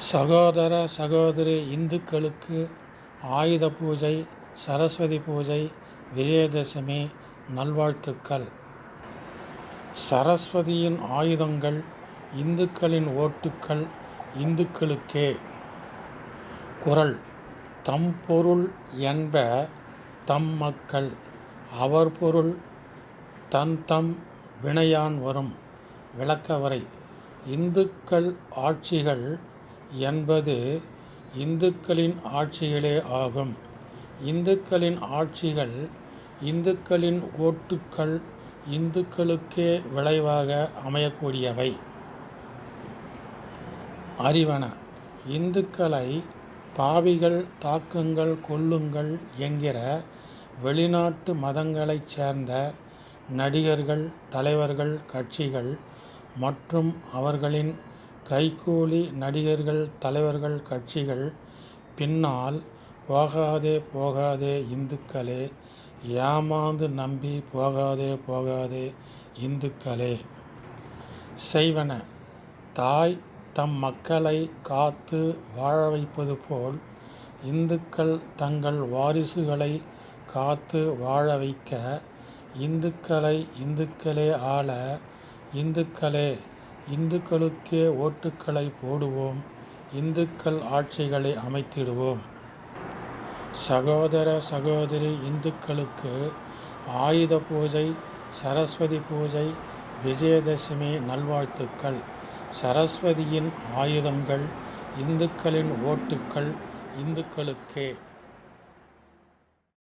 சகோதர சகோதரி இந்துக்களுக்கு ஆயுத பூஜை சரஸ்வதி பூஜை விஜயதசமி நல்வாழ்த்துக்கள். சரஸ்வதியின் ஆயுதங்கள் இந்துக்களின் ஓட்டுக்கள் இந்துக்களுக்கே. குரல் தம் பொருள் என்ப தம் மக்கள் அவர் பொருள் தன் தம் வினையான் வரும். விளக்கவரை இந்துக்கள் ஆட்சிகள் என்பது இந்துக்களின் ஆட்சிகளே ஆகும். இந்துக்களின் ஆட்சிகள் இந்துக்களின் ஓட்டுக்கள் இந்துக்களுக்கே விளைவாக அமையக்கூடியவை. அறிவன இந்துக்களை பாவிகள் தாக்குங்கள் கொல்லுங்கள் என்கிற வெளிநாட்டு மதங்களைச் சேர்ந்த நடிகர்கள் தலைவர்கள் கட்சிகள் மற்றும் அவர்களின் கைக்கூலி நடிகர்கள் தலைவர்கள் கட்சிகள் பின்னால் போகாதே போகாதே இந்துக்களே ஏமாந்து நம்பி போகாதே போகாதே இந்துக்களே செய்வன. தாய் தம் மக்களை காத்து வாழ வைப்பது போல் இந்துக்கள் தங்கள் வாரிசுகளை காத்து வாழ வைக்க இந்துக்களை இந்துக்களே ஆள இந்துக்களே இந்துக்களுக்கே ஓட்டுக்களை போடுவோம் இந்துக்கள் ஆட்சிகளை அமைத்திடுவோம். சகோதர சகோதரி இந்துக்களுக்கு ஆயுத பூஜை சரஸ்வதி பூஜை விஜயதசமி நல்வாழ்த்துக்கள். சரஸ்வதியின் ஆயுதங்கள் இந்துக்களின் ஓட்டுக்கள் இந்துக்களுக்கே.